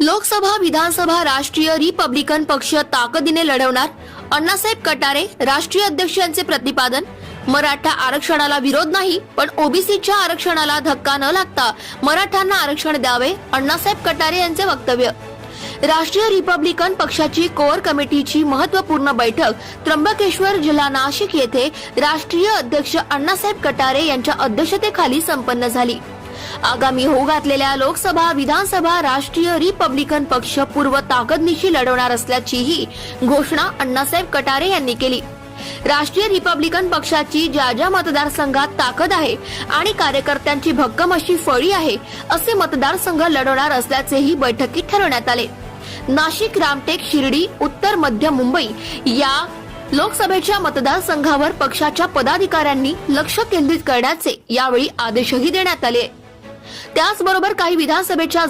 लोकसभा विधानसभा राष्ट्रीय रिपब्लिकन पक्ष ताकदीने लढवणार अण्णासाहेब कटारे राष्ट्रीय अध्यक्षांचे प्रतिपादन. मराठा आरक्षणाला विरोध नाही पण ओबीसीच्या आरक्षणाला धक्का न लागता मराठ्यांना आरक्षण द्यावे अण्णासाहेब कटारे यांचे वक्तव्य. राष्ट्रीय रिपब्लिकन पक्षाची कोअर कमिटीची महत्त्वपूर्ण बैठक त्र्यंबकेश्वर जिल्हा नाशिक येथे राष्ट्रीय अध्यक्ष अण्णासाहेब कटारे यांच्या अध्यक्षतेखाली संपन्न झाली. आगामी होऊ घातलेल्या लोकसभा विधानसभा राष्ट्रीय रिपब्लिकन पक्ष पूर्व ताकदनिशी लढवणार असल्याचीही घोषणा अण्णासाहेब कटारे यांनी केली. राष्ट्रीय रिपब्लिकन पक्षाची ज्या ज्या मतदारसंघात ताकद आहे आणि कार्यकर्त्यांची भक्कम अशी फळी आहे असे मतदारसंघ लढवणार असल्याचेही बैठकीत ठरवण्यात आले. नाशिक रामटेक शिर्डी उत्तर मध्य मुंबई या लोकसभेच्या मतदारसंघावर पक्षाच्या पदाधिकाऱ्यांनी लक्ष केंद्रित करण्याचे यावेळी आदेशही देण्यात आले. त्याचबरोबर काही विधानसभेच्या